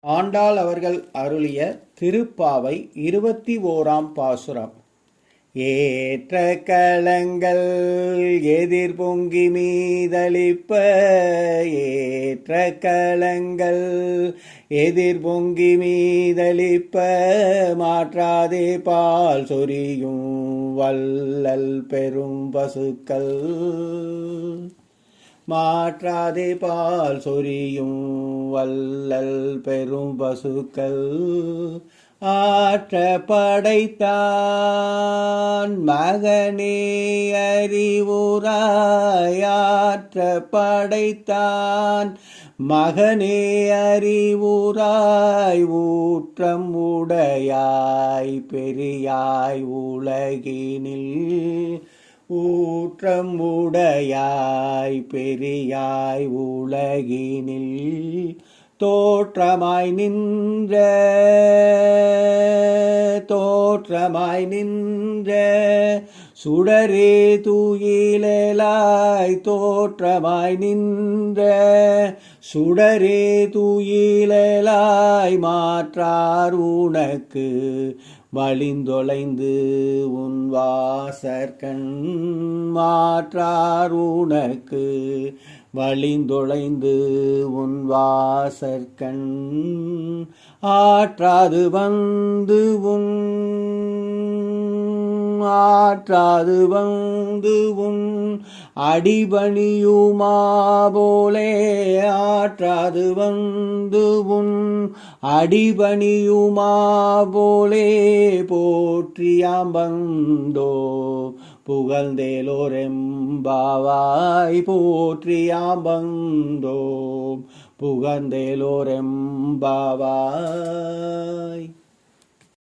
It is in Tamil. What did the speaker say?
ஆண்டாள் அவர்கள் அருளிய திருப்பாவை இருபத்தி ஓராம் பாசுரம். ஏற்ற களங்கள் எதிர் பொங்கி மீதளிப்ப ஏற்ற களங்கள் எதிர் பொங்கி மீதளிப்ப மாற்றாதே பால் சொரியும் வல்லல் பெரும் பசுக்கள். மாற்றாதே பால் சொரியும் வல்லல் பெரும் பசுக்கள். ஆற்ற படைத்தான் மகனே அறிவுராயாற்ற படைத்தான் மகனே அறிவுராய் ஊற்றம் உடையாய் பெரியாய் உலகினில். ஊற்றம் உடையாய் பெரியாய் உலகினில் தோற்றமாய் நின்ற தோற்றமாய் நின்ற சுடரே தூயிலாய் தோற்றமாய் நின்ற சுடரே தூயிலாய் மாற்றார் உனக்கு. வழிந்தொலைந்து உன் வாசற்கண் மாற்றார் உனக்கு. வழிந்தொலைந்து உன் வாசற்கண் ஆற்றாது வந்து உன் ஆற்றாது வந்து உன் அடிபணியுமா போலே ஆற்றாது வந்து உன் அடிபணியுமா போலே போற்றியாம்பந்தோ புகழ்ந்தேலோரெம்பாவாய். போற்றியாம்பந்தோ புகழ்ந்தேலோரெம்பாவாய்.